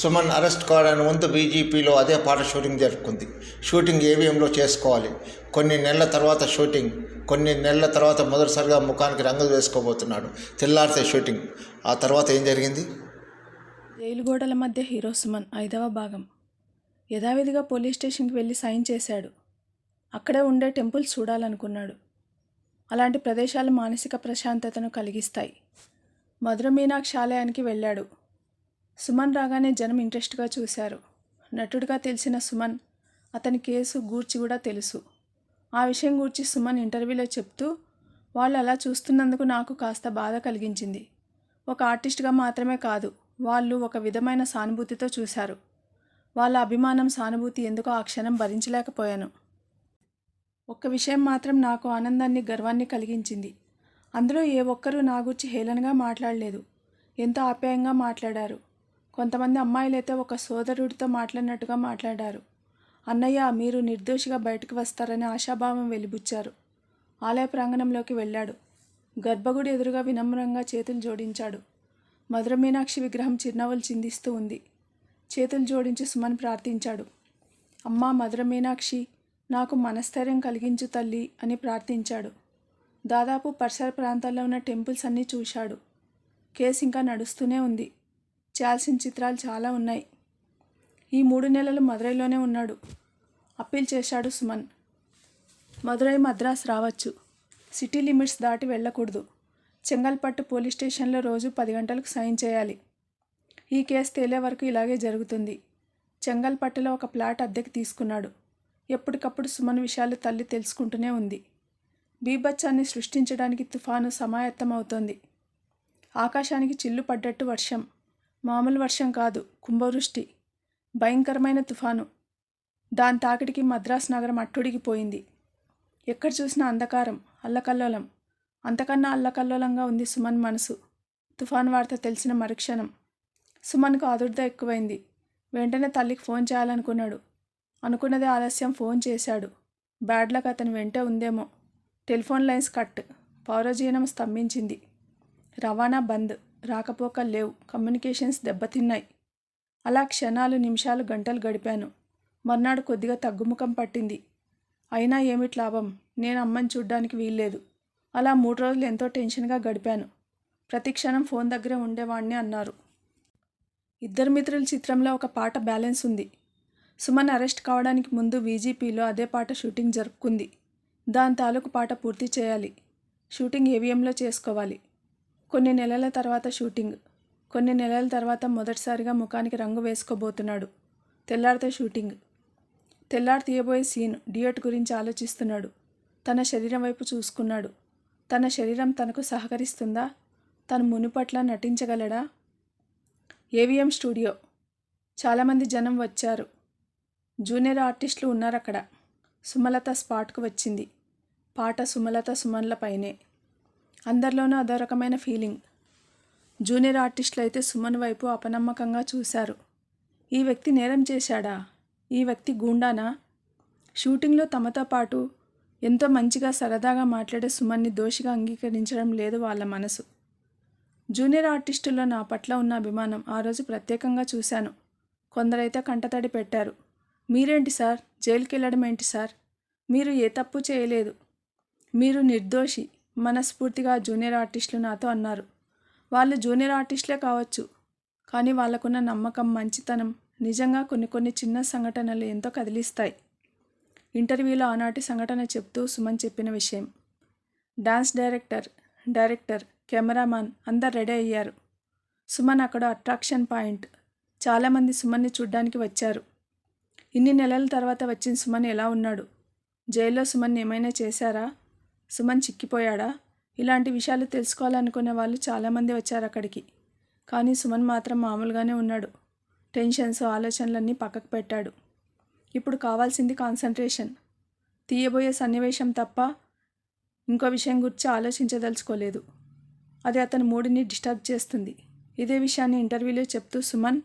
Suman arrest కావడానికి ముందు బీజేపీలో అదే పాట షూటింగ్ జరుపుకుంది. షూటింగ్ ఏవిఎంలో చేసుకోవాలి. కొన్ని నెలల తర్వాత షూటింగ్. కొన్ని నెలల తర్వాత మొదటిసారిగా ముఖానికి రంగులు వేసుకోబోతున్నాడు. తెల్లారితే షూటింగ్. ఆ తర్వాత ఏం జరిగింది? జైలు గోడల మధ్య హీరో సుమన్ ఐదవ భాగం. యథావిధిగా పోలీస్ స్టేషన్కి వెళ్ళి సైన్ చేశాడు. అక్కడే ఉండే టెంపుల్స్ చూడాలనుకున్నాడు. అలాంటి ప్రదేశాలు మానసిక ప్రశాంతతను కలిగిస్తాయి. మధుర మీనాక్షి ఆలయానికి వెళ్ళాడు. సుమన్ రాగానే జనం ఇంట్రెస్ట్గా చూశారు. నటుడిగా తెలిసిన సుమన్ అతని కేసు గూర్చి కూడా తెలుసు. ఆ విషయం గూర్చి సుమన్ ఇంటర్వ్యూలో చెప్తూ వాళ్ళు అలా చూస్తున్నందుకు నాకు కాస్త బాధ కలిగించింది. ఒక ఆర్టిస్ట్గా మాత్రమే కాదు వాళ్ళు ఒక విధమైన సానుభూతితో చూశారు. వాళ్ళ అభిమానం సానుభూతి ఎందుకో ఆ క్షణం భరించలేకపోయాను. ఒక్క విషయం మాత్రం నాకు ఆనందాన్ని గర్వాన్ని కలిగించింది. అందులో ఏ ఒక్కరూ నా గురించి హేళనగా మాట్లాడలేదు. ఎంతో ఆప్యాయంగా మాట్లాడారు. కొంతమంది అమ్మాయిలైతే ఒక సోదరుడితో మాట్లాడినట్టుగా మాట్లాడారు. అన్నయ్య మీరు నిర్దోషిగా బయటకు వస్తారని ఆశాభావం వెలిబుచ్చారు. ఆలయ ప్రాంగణంలోకి వెళ్ళాడు. గర్భగుడి ఎదురుగా వినమ్రంగా చేతులు జోడించాడు. మధుర మీనాక్షి విగ్రహం చిరునవ్వులు చిందిస్తూ ఉంది. చేతులు జోడించి సుమన్ ప్రార్థించాడు. అమ్మా మధుర మీనాక్షి నాకు మనస్థైర్యం కలిగించు తల్లి అని ప్రార్థించాడు. దాదాపు పరిసర ప్రాంతాల్లో ఉన్న టెంపుల్స్ అన్నీ చూశాడు. కేసు ఇంకా నడుస్తూనే ఉంది. చేయాల్సిన చిత్రాలు చాలా ఉన్నాయి. ఈ మూడు నెలలు మదురైలోనే ఉన్నాడు. అప్పీల్ చేశాడు సుమన్. మదురై మద్రాస్ రావచ్చు. సిటీ లిమిట్స్ దాటి వెళ్ళకూడదు. చెంగల్పట్టు పోలీస్ స్టేషన్లో రోజు పది గంటలకు సైన్ చేయాలి. ఈ కేసు తేలే వరకు ఇలాగే జరుగుతుంది. చెంగల్పట్టులో ఒక ప్లాట్ అద్దెకి తీసుకున్నాడు. ఎప్పటికప్పుడు సుమన్ విషయాలు తల్లి తెలుసుకుంటూనే ఉంది. బీభత్సాన్ని సృష్టించడానికి తుఫాను సమాయత్తమవుతోంది. ఆకాశానికి చిల్లు పడ్డట్టు వర్షం. మామూలు వర్షం కాదు కుంభవృష్టి. భయంకరమైన తుఫాను. దాని తాకిడికి మద్రాస్ నగరం అట్టుడిగిపోయింది. ఎక్కడ చూసినా అంధకారం అల్లకల్లోలం. అంతకన్నా అల్లకల్లోలంగా ఉంది సుమన్ మనసు. తుఫాన్ వార్త తెలిసిన మరుక్షణం. సుమన్కు ఆదుర్ద ఎక్కువైంది. వెంటనే తల్లికి ఫోన్ చేయాలనుకున్నాడు. అనుకున్నదే ఆలస్యం ఫోన్ చేశాడు. బ్యాడ్ లక్ అతని వెంటే ఉందేమో. Telephone lines cut. పౌరజీవనం స్తంభించింది. రవాణా బంద్. రాకపోకలు లేవు కమ్యూనికేషన్స్ దెబ్బతిన్నాయి. అలా క్షణాలు నిమిషాలు గంటలు గడిపాను. మర్నాడు కొద్దిగా తగ్గుముఖం పట్టింది. అయినా ఏమిటి లాభం? నేను అమ్మని చూడ్డానికి వీల్లేదు. అలా మూడు రోజులు ఎంతో టెన్షన్గా గడిపాను. ప్రతి క్షణం ఫోన్ దగ్గరే ఉండేవాణ్ణి అన్నారు. ఇద్దరు మిత్రుల చిత్రంలో ఒక పాట బ్యాలెన్స్ ఉంది. సుమన్ అరెస్ట్ కావడానికి ముందు వీజీపీలో అదే పాట షూటింగ్ జరుపుకుంది. దాని తాలూకు పాట పూర్తి చేయాలి. షూటింగ్ ఏవిఎంలో చేసుకోవాలి. కొన్ని నెలల తర్వాత షూటింగ్. కొన్ని నెలల తర్వాత మొదటిసారిగా ముఖానికి రంగు వేసుకోబోతున్నాడు. తెల్లారితే షూటింగ్. తెల్లారి తీయబోయే సీన్ డియట్ గురించి ఆలోచిస్తున్నాడు. తన శరీరం వైపు చూసుకున్నాడు. తన శరీరం తనకు సహకరిస్తుందా? తను మునుపట్ల నటించగలడా? AVM studio. చాలామంది జనం వచ్చారు. జూనియర్ ఆర్టిస్టులు ఉన్నారు అక్కడ సుమలత స్పాట్కు వచ్చింది. పాట సుమలత సుమన్ల పైనే. అందరిలోనూ అదో రకమైన ఫీలింగ్. జూనియర్ ఆర్టిస్టులు అయితే సుమన్ వైపు అపనమ్మకంగా చూశారు. ఈ వ్యక్తి నేరం చేశాడా? ఈ వ్యక్తి గూండానా? షూటింగ్లో తమతో పాటు ఎంతో మంచిగా సరదాగా మాట్లాడే సుమన్ని దోషిగా అంగీకరించడం లేదు వాళ్ళ మనసు. జూనియర్ ఆర్టిస్టుల్లో నా పట్ల ఉన్న అభిమానం ఆ రోజు ప్రత్యేకంగా చూశాను. కొందరైతే కంటతడి పెట్టారు. మీరేంటి సార్? జైలుకి వెళ్ళడం ఏంటి సార్? మీరు ఏ తప్పు చేయలేదు. మీరు నిర్దోషి. మనస్ఫూర్తిగా జూనియర్ ఆర్టిస్టులు నాతో అన్నారు. వాళ్ళు జూనియర్ ఆర్టిస్టులే కావచ్చు కానీ వాళ్ళకున్న నమ్మకం మంచితనం నిజంగా కొన్ని కొన్ని చిన్న సంఘటనలు ఎంతో కదిలిస్తాయి. ఇంటర్వ్యూలో ఆనాటి సంఘటన చెప్తూ సుమన్ చెప్పిన విషయం. డాన్స్ డైరెక్టర్ డైరెక్టర్ కెమెరామాన్ అందరు రెడీ అయ్యారు. సుమన్ అక్కడ అట్రాక్షన్ పాయింట్. చాలామంది సుమన్ని చూడ్డానికి వచ్చారు. ఇన్ని నెలల తర్వాత వచ్చిన సుమన్ ఎలా ఉన్నాడు? జైల్లో సుమన్ ఏమైనా చేశారా? సుమన్ చిక్కిపోయాడా? ఇలాంటి విషయాలు తెలుసుకోవాలనుకునే వాళ్ళు చాలామంది వచ్చారు అక్కడికి. కానీ సుమన్ మాత్రం మామూలుగానే ఉన్నాడు. టెన్షన్స్ ఆలోచనలన్నీ పక్కకు పెట్టాడు. ఇప్పుడు కావాల్సింది కాన్సన్ట్రేషన్. తీయబోయే సన్నివేశం తప్ప ఇంకో విషయం గురించి ఆలోచించదలుచుకోలేదు. అది అతని మూడిని డిస్టర్బ్ చేస్తుంది. ఇదే విషయాన్ని ఇంటర్వ్యూలో చెప్తూ సుమన్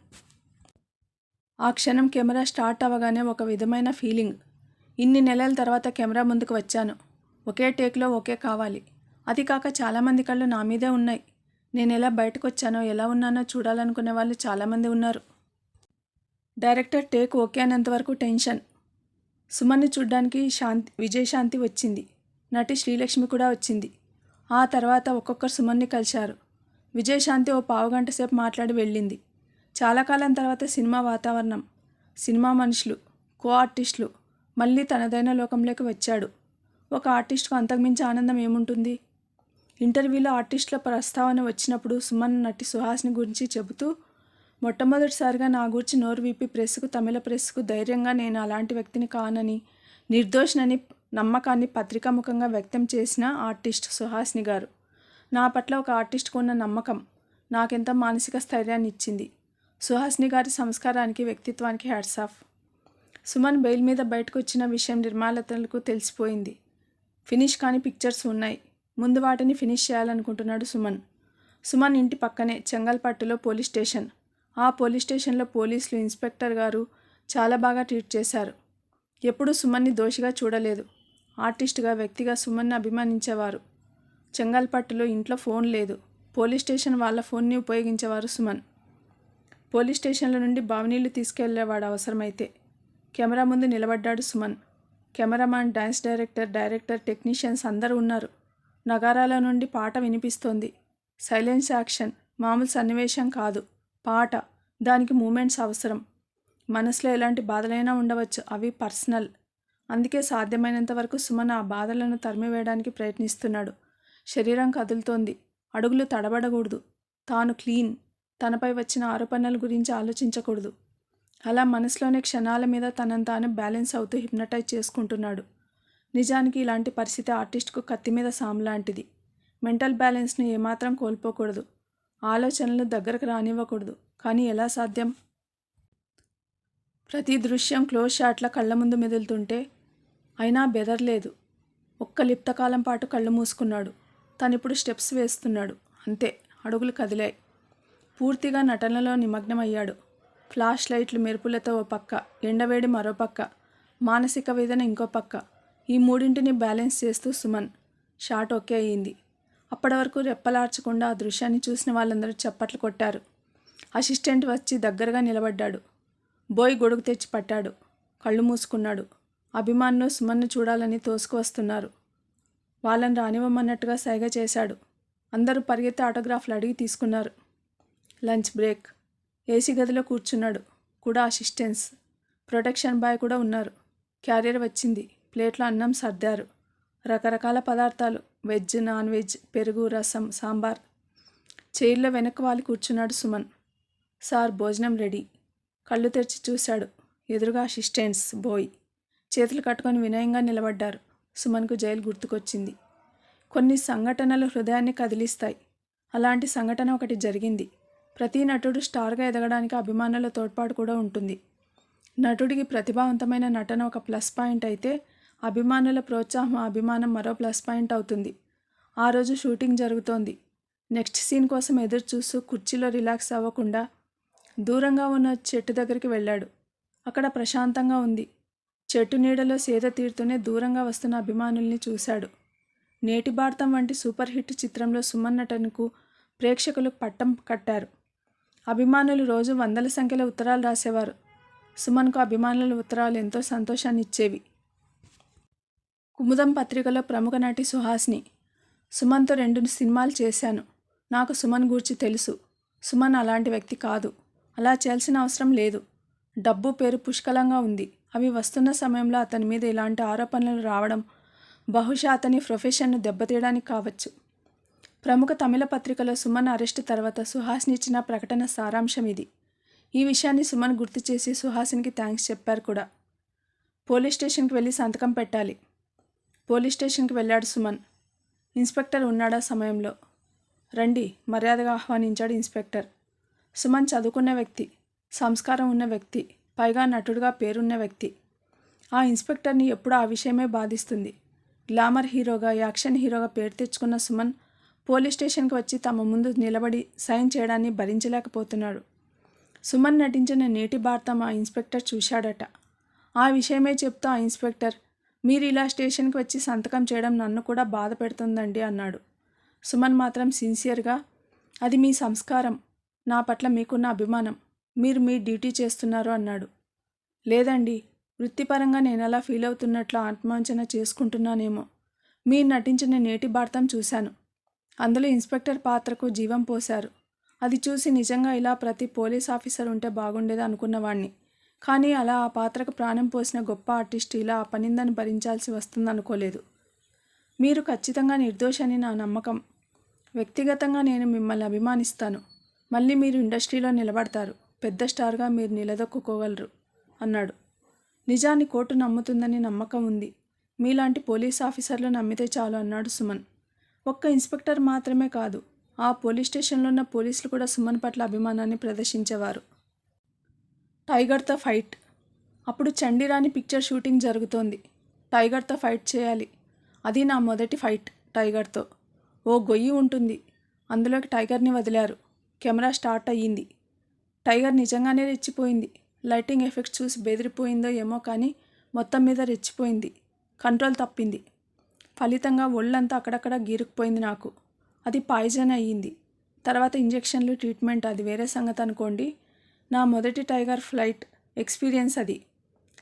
ఆ క్షణం కెమెరా స్టార్ట్ అవ్వగానే ఒక విధమైన ఫీలింగ్. ఇన్ని నెలల తర్వాత కెమెరా ముందుకు వచ్చాను. ఒకే టేక్లో ఒకే కావాలి. అది కాక చాలామంది కళ్ళు నా మీదే ఉన్నాయి. నేను ఎలా బయటకు వచ్చానో ఎలా ఉన్నానో చూడాలనుకునే వాళ్ళు చాలామంది ఉన్నారు. డైరెక్టర్ టేక్ ఓకే అనేంత వరకు టెన్షన్. సుమన్ని చూడ్డానికి శాంతి విజయశాంతి వచ్చింది. నటి శ్రీలక్ష్మి కూడా వచ్చింది. ఆ తర్వాత ఒక్కొక్కరు సుమన్ని కలిశారు. విజయశాంతి ఓ పావుగంట సేపు మాట్లాడి వెళ్ళింది. చాలా కాలం తర్వాత సినిమా వాతావరణం. సినిమా మనుషులు కో ఆర్టిస్టులు మళ్ళీ తనదైన లోకంలోకి వచ్చాడు. ఒక ఆర్టిస్ట్కు అంతకుమించి ఆనందం ఏముంటుంది? ఇంటర్వ్యూలో ఆర్టిస్టుల ప్రస్తావన వచ్చినప్పుడు సుమన్ నటి సుహాస్ని గురించి చెబుతూ మొట్టమొదటిసారిగా నా గురించి నోరు విప్పి ప్రెస్కు తమిళ ప్రెస్కు ధైర్యంగా నేను అలాంటి వ్యక్తిని కానని నిర్దోషినని నమ్మకాన్ని పత్రికాముఖంగా వ్యక్తం చేసిన ఆర్టిస్ట్ సుహాస్ని గారు. నా పట్ల ఒక ఆర్టిస్ట్కు ఉన్న నమ్మకం నాకెంత మానసిక స్థైర్యాన్ని ఇచ్చింది? సుహాస్ని గారి సంస్కారానికి వ్యక్తిత్వానికి హ్యాట్సాఫ్ ఆఫ్. సుమన్ బెయిల్ మీద బయటకు వచ్చిన విషయం నిర్మాలతలకు తెలిసిపోయింది. ఫినిష్ కాని పిక్చర్స్ ఉన్నాయి. ముందు వాటిని ఫినిష్ చేయాలనుకుంటున్నాడు సుమన్. సుమన్ ఇంటి పక్కనే చెంగల్పట్టులో పోలీస్ స్టేషన్. ఆ పోలీస్ స్టేషన్లో పోలీసులు ఇన్స్పెక్టర్ గారు చాలా బాగా ట్రీట్ చేశారు. ఎప్పుడూ సుమన్ని దోషిగా చూడలేదు. ఆర్టిస్ట్గా వ్యక్తిగా సుమన్ని అభిమానించేవారు. చెంగల్పట్టులో ఇంట్లో ఫోన్ లేదు. పోలీస్ స్టేషన్ వాళ్ళ ఫోన్ని ఉపయోగించేవారు సుమన్. పోలీస్ స్టేషన్ల నుండి బావినీళ్ళు తీసుకెళ్ళేవాడు అవసరమైతే. కెమెరా ముందు నిలబడ్డాడు Suman. Cameraman dance director director technicians అందరూ ఉన్నారు. నగారాల నుండి పాట వినిపిస్తోంది. సైలెన్స్ యాక్షన్ మామూలు సన్నివేశం కాదు. పాట దానికి మూమెంట్స్ అవసరం. మనసులో ఎలాంటి బాధలైనా ఉండవచ్చు. అవి పర్సనల్. అందుకే సాధ్యమైనంత వరకు సుమన్ ఆ బాధలను తరిమివేయడానికి ప్రయత్నిస్తున్నాడు. శరీరం కదులుతోంది. అడుగులు తడబడకూడదు. తాను క్లీన్. తనపై వచ్చిన ఆరోపణల గురించి ఆలోచించకూడదు. అలా మనసులోనే క్షణాల మీద తనను తాను బ్యాలెన్స్ అవుతూ హిప్నటైజ్ చేసుకుంటున్నాడు. నిజానికి ఇలాంటి పరిస్థితి ఆర్టిస్ట్కు కత్తి మీద సాము లాంటిది. మెంటల్ బ్యాలెన్స్ను ఏమాత్రం కోల్పోకూడదు. ఆలోచనలు దగ్గరకు రానివ్వకూడదు. కానీ ఎలా సాధ్యం? ప్రతి దృశ్యం క్లోజ్ షాట్ల కళ్ళ ముందు మెదులుతుంటే అయినా బెదర్లేదు. ఒక్క లిప్తకాలం పాటు కళ్ళు మూసుకున్నాడు. తనిప్పుడు స్టెప్స్ వేస్తున్నాడు. అంతే అడుగులు కదిలాయి. పూర్తిగా నటనలో నిమగ్నమయ్యాడు. ఫ్లాష్ లైట్లు మెరుపులతో ఓ పక్క ఎండవేడి మరో పక్క మానసిక వేదన ఇంకో పక్క. ఈ మూడింటిని బ్యాలెన్స్ చేస్తూ సుమన్ షాట్ ఓకే అయ్యింది అప్పటి వరకు రెప్పలార్చకుండా ఆ దృశ్యాన్ని చూసిన వాళ్ళందరూ చప్పట్లు కొట్టారు. అసిస్టెంట్ వచ్చి దగ్గరగా నిలబడ్డాడు. బోయ్ గొడుగు తెచ్చి పట్టాడు. కళ్ళు మూసుకున్నాడు. అభిమానులు సుమన్ను చూడాలని తోసుకువస్తున్నారు. వాళ్ళని రానివ్వమన్నట్టుగా సైగ చేశాడు. అందరూ పరిగెత్తి ఆటోగ్రాఫ్లు అడిగి తీసుకున్నారు. Lunch break. ఏసీ గదిలో కూర్చున్నాడు. కూడా అసిస్టెన్స్ ప్రొటెక్షన్ బాయ్ కూడా ఉన్నారు. క్యారియర్ వచ్చింది. ప్లేట్లో అన్నం సర్దారు. రకరకాల పదార్థాలు. వెజ్ నాన్ వెజ్ పెరుగు రసం సాంబార్. చైర్లో వెనక వాలి కూర్చున్నాడు సుమన్. సార్ భోజనం రెడీ. కళ్ళు తెరిచి చూశాడు. ఎదురుగా అసిస్టెంట్స్ బోయ్. చేతులు కట్టుకొని వినయంగా నిలబడ్డారు. సుమన్కు జైలు గుర్తుకొచ్చింది. కొన్ని సంఘటనలు హృదయాన్ని కదిలిస్తాయి. అలాంటి సంఘటన ఒకటి జరిగింది. ప్రతి నటుడు స్టార్గా ఎదగడానికి అభిమానుల తోడ్పాటు కూడా ఉంటుంది. నటుడికి ప్రతిభావంతమైన నటన ఒక ప్లస్ పాయింట్ అయితే అభిమానుల ప్రోత్సాహం ఆ అభిమానం మరో ప్లస్ పాయింట్ అవుతుంది. ఆ రోజు షూటింగ్ జరుగుతోంది. నెక్స్ట్ సీన్ కోసం ఎదురు చూస్తూ కుర్చీలో రిలాక్స్ అవ్వకుండా దూరంగా ఉన్న చెట్టు దగ్గరికి వెళ్ళాడు. అక్కడ ప్రశాంతంగా ఉంది. చెట్టు నీడలో సేద తీరుతూనే దూరంగా వస్తున్న అభిమానుల్ని చూశాడు. నేటి భారతం వంటి సూపర్ హిట్ చిత్రంలో సుమన్ నటనకు ప్రేక్షకులు పట్టం కట్టారు. అభిమానులు రోజు వందల సంఖ్యలో ఉత్తరాలు రాసేవారు. సుమన్కు అభిమానుల ఉత్తరాలు ఎంతో సంతోషాన్ని ఇచ్చేవి. కుముదం పత్రికలో ప్రముఖ నటి సుహాస్ని. సుమన్తో రెండు సినిమాలు చేశాను. నాకు సుమన్ గురించి తెలుసు. సుమన్ అలాంటి వ్యక్తి కాదు. అలా చేయాల్సిన అవసరం లేదు. డబ్బు పేరు పుష్కలంగా ఉంది. అవి వస్తున్న సమయంలో అతని మీద ఇలాంటి ఆరోపణలు రావడం బహుశా అతని ప్రొఫెషన్ను దెబ్బతీయడానికి కావచ్చు. ప్రముఖ తమిళ పత్రికలో సుమన్ అరెస్టు తర్వాత సుహాస్ని ఇచ్చిన ప్రకటన సారాంశం ఇది. ఈ విషయాన్ని సుమన్ గుర్తు చేసి సుహాసిన్కి థ్యాంక్స్ చెప్పారు కూడా. పోలీస్ స్టేషన్కి వెళ్ళి సంతకం పెట్టాలి. పోలీస్ స్టేషన్కి వెళ్ళాడు సుమన్. ఇన్స్పెక్టర్ ఉన్నాడా సమయంలో? రండి మర్యాదగా ఆహ్వానించాడు ఇన్స్పెక్టర్. సుమన్ చదువుకున్న వ్యక్తి సంస్కారం ఉన్న వ్యక్తి పైగా నటుడుగా పేరున్న వ్యక్తి. ఆ ఇన్స్పెక్టర్ని ఎప్పుడూ ఆ విషయమే బాధిస్తుంది. గ్లామర్ హీరోగా యాక్షన్ హీరోగా పేరు తెచ్చుకున్న సుమన్ పోలీస్ స్టేషన్కి వచ్చి తమ ముందు నిలబడి సైన్ చేయడాన్ని భరించలేకపోతున్నాడు. సుమన్ నటించిన నేటి భారతం ఆ ఇన్స్పెక్టర్ చూశాడట. ఆ విషయమే చెప్తూ ఆ ఇన్స్పెక్టర్ మీరు ఇలా స్టేషన్కి వచ్చి సంతకం చేయడం నన్ను కూడా బాధ పెడుతుందండి అన్నాడు. సుమన్ మాత్రం సిన్సియర్గా అది మీ సంస్కారం. నా పట్ల మీకున్న అభిమానం. మీరు మీ డ్యూటీ చేస్తున్నారు అన్నాడు. లేదండి వృత్తిపరంగా నేను అలా ఫీల్ అవుతున్నట్లు ఆత్మవంచన చేసుకుంటున్నానేమో. మీరు నటించిన నేటి భారతం చూశాను. అందులో ఇన్స్పెక్టర్ పాత్రకు జీవం పోశారు. అది చూసి నిజంగా ఇలా ప్రతి పోలీస్ ఆఫీసర్ ఉంటే బాగుండేది అనుకున్నవాణ్ణి కానీ అలా ఆ పాత్రకు ప్రాణం పోసిన గొప్ప ఆర్టిస్ట్ ఇలా ఆ పనిందని భరించాల్సి వస్తుందనుకోలేదు. మీరు ఖచ్చితంగా నిర్దోషని నా నమ్మకం. వ్యక్తిగతంగా నేను మిమ్మల్ని అభిమానిస్తాను. మళ్ళీ మీరు ఇండస్ట్రీలో నిలబడతారు. పెద్ద స్టార్గా మీరు నిలదొక్కుకోగలరు అన్నాడు. నిజాన్ని కోర్టు నమ్ముతుందని నమ్మకం ఉంది. మీలాంటి పోలీస్ ఆఫీసర్లు నమ్మితే చాలు అన్నాడు సుమన్. ఒక్క ఇన్స్పెక్టర్ మాత్రమే కాదు ఆ పోలీస్ స్టేషన్లో ఉన్న పోలీసులు కూడా సుమన్ పట్ల అభిమానాన్ని ప్రదర్శించేవారు. టైగర్తో ఫైట్. అప్పుడు చండీరాణి పిక్చర్ షూటింగ్ జరుగుతోంది. టైగర్తో ఫైట్ చేయాలి. అది నా మొదటి ఫైట్ టైగర్తో ఓ గొయ్యి ఉంటుంది. అందులోకి టైగర్ని వదిలారు. కెమెరా స్టార్ట్ అయ్యింది. టైగర్ నిజంగానే రెచ్చిపోయింది. లైటింగ్ ఎఫెక్ట్స్ చూసి బెదిరిపోయిందో ఏమో కానీ మొత్తం మీద రెచ్చిపోయింది. కంట్రోల్ తప్పింది. ఫలితంగా ఒళ్ళంతా అక్కడక్కడ గీరుకుపోయింది నాకు. అది పాయిజన్ అయ్యింది. తర్వాత ఇంజెక్షన్లు ట్రీట్మెంట్ అది వేరే సంగతి అనుకోండి. నా మొదటి టైగర్ ఫ్లైట్ ఎక్స్పీరియన్స్ అది.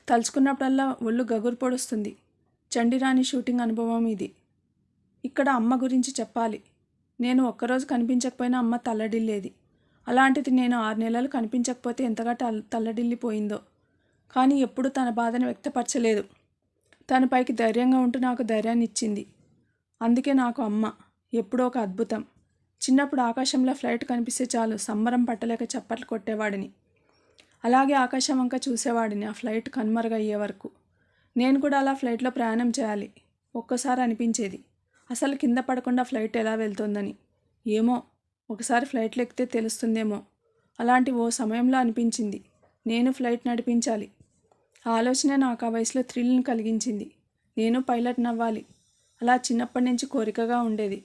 తలుచుకున్నప్పుడల్లా ఒళ్ళు గగురు పొడుస్తుంది. చండిరాణి షూటింగ్ అనుభవం ఇది. ఇక్కడ అమ్మ గురించి చెప్పాలి. నేను ఒక్కరోజు కనిపించకపోయినా అమ్మ తల్లడిల్లేది. అలాంటిది నేను ఆరు నెలలు కనిపించకపోతే ఎంతగా తల్ తల్లడిల్లిపోయిందో. కానీ ఎప్పుడూ తన బాధను వ్యక్తపరచలేదు. తన పైకి ధైర్యంగా ఉంటూ నాకు ధైర్యాన్ని ఇచ్చింది అందుకే నాకు అమ్మ ఎప్పుడో ఒక అద్భుతం. చిన్నప్పుడు ఆకాశంలో ఫ్లైట్ కనిపిస్తే చాలు సంబరం పట్టలేక చప్పట్లు కొట్టేవాడిని. అలాగే ఆకాశం వంక చూసేవాడిని ఆ ఫ్లైట్ కనుమరుగయ్యే వరకు. నేను కూడా అలా ఫ్లైట్లో ప్రయాణం చేయాలి ఒక్కసారి అనిపించేది. అసలు కింద పడకుండా ఫ్లైట్ ఎలా వెళ్తుందని. ఏమో ఒకసారి ఫ్లైట్లో ఎక్కితే తెలుస్తుందేమో. అలాంటి ఓ సమయంలో అనిపించింది. నేను ఫ్లైట్ నడిపించాలి ఆలోచన నాకు ఆ వయసులో థ్రిల్ని కలిగించింది. నేను పైలట్ నవ్వాలి. అలా చిన్నప్పటి నుంచి కోరికగా ఉండేది.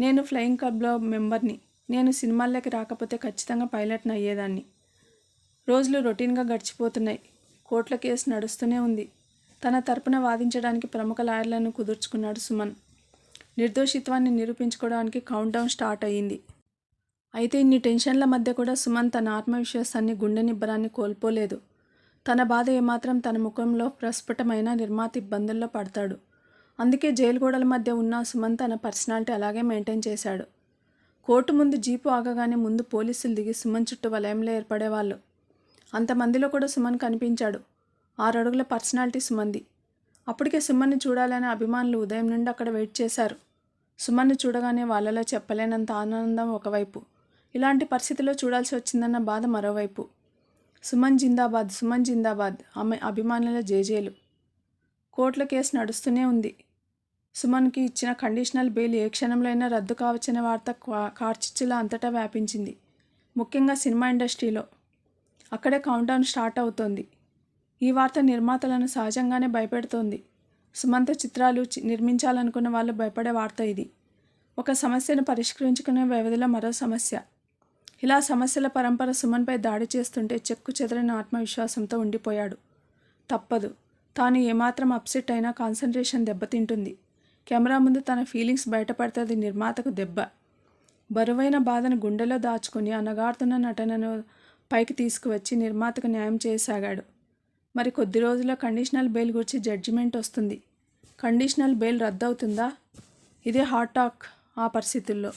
నేను ఫ్లయింగ్ క్లబ్లో మెంబర్ని. నేను సినిమాల్లోకి రాకపోతే ఖచ్చితంగా పైలట్ని అయ్యేదాన్ని. రోజులు రొటీన్గా గడిచిపోతున్నాయి. కోర్టుల కేసు నడుస్తూనే ఉంది. తన తరపున వాదించడానికి ప్రముఖ లాయర్లను కుదుర్చుకున్నాడు సుమన్. నిర్దోషిత్వాన్ని నిరూపించుకోవడానికి కౌంట్ డౌన్ స్టార్ట్ అయ్యింది. అయితే ఇన్ని టెన్షన్ల మధ్య కూడా సుమన్ తన ఆత్మవిశ్వాసాన్ని గుండె నిబ్బరాన్ని కోల్పోలేదు. తన బాధ ఏమాత్రం తన ముఖంలో ప్రస్ఫుటమైన నిర్మాత ఇబ్బందుల్లో పడతాడు. అందుకే జైలు గోడల మధ్య ఉన్న సుమన్ తన పర్సనాలిటీ అలాగే మెయింటైన్ చేశాడు. కోర్టు ముందు జీపు ఆగగానే ముందు పోలీసులు దిగి సుమన్ చుట్టూ వలయంలో ఏర్పడేవాళ్ళు అంతమందిలో కూడా సుమన్ కనిపించాడు. ఆరు అడుగుల పర్సనాలిటీ సుమంది అప్పటికే సుమన్ని చూడాలనే అభిమానులు ఉదయం నుండి అక్కడ వెయిట్ చేశారు. సుమన్ను చూడగానే వాళ్ళలో చెప్పలేనంత ఆనందం ఒకవైపు. ఇలాంటి పరిస్థితిలో చూడాల్సి వచ్చిందన్న బాధ మరోవైపు. సుమన్ జిందాబాద్ సుమన్ జిందాబాద్ ఆమె అభిమానుల జేజేలు. కోర్టుల కేసు నడుస్తూనే ఉంది. సుమన్కి ఇచ్చిన కండిషనల్ బెయిల్ ఏ క్షణంలో అయినా రద్దు కావచ్చనే వార్త కా- కార్చిచ్చులా అంతటా వ్యాపించింది. ముఖ్యంగా సినిమా ఇండస్ట్రీలో. అక్కడే కౌంటౌన్ స్టార్ట్ అవుతోంది. ఈ వార్త నిర్మాతలను సహజంగానే భయపెడుతోంది. సుమంత చిత్రాలు చి- నిర్మించాలనుకున్న వాళ్ళు భయపడే వార్త ఇది. ఒక సమస్యను పరిష్కరించుకునే వ్యవధిలో మరో సమస్య. ఇలా సమస్యల పరంపర సుమన్పై దాడి చేస్తుంటే చెక్కు చెదరని ఆత్మవిశ్వాసంతో ఉండిపోయాడు. తప్పదు. తాను ఏమాత్రం అప్సెట్ అయినా కాన్సన్ట్రేషన్ దెబ్బతింటుంది. కెమెరా ముందు తన ఫీలింగ్స్ బయటపడుతుంది నిర్మాతకు దెబ్బ. బరువైన బాధను గుండెలో దాచుకుని అనగాడుతున్న నటనను పైకి తీసుకువచ్చి నిర్మాతకు న్యాయం చేయసాగాడు. మరి కొద్ది రోజుల్లో కండిషనల్ బెయిల్ గురించి జడ్జిమెంట్ వస్తుంది. కండిషనల్ బెయిల్ రద్దవుతుందా? ఇదే హాట్ టాక్ ఆ పరిస్థితుల్లో.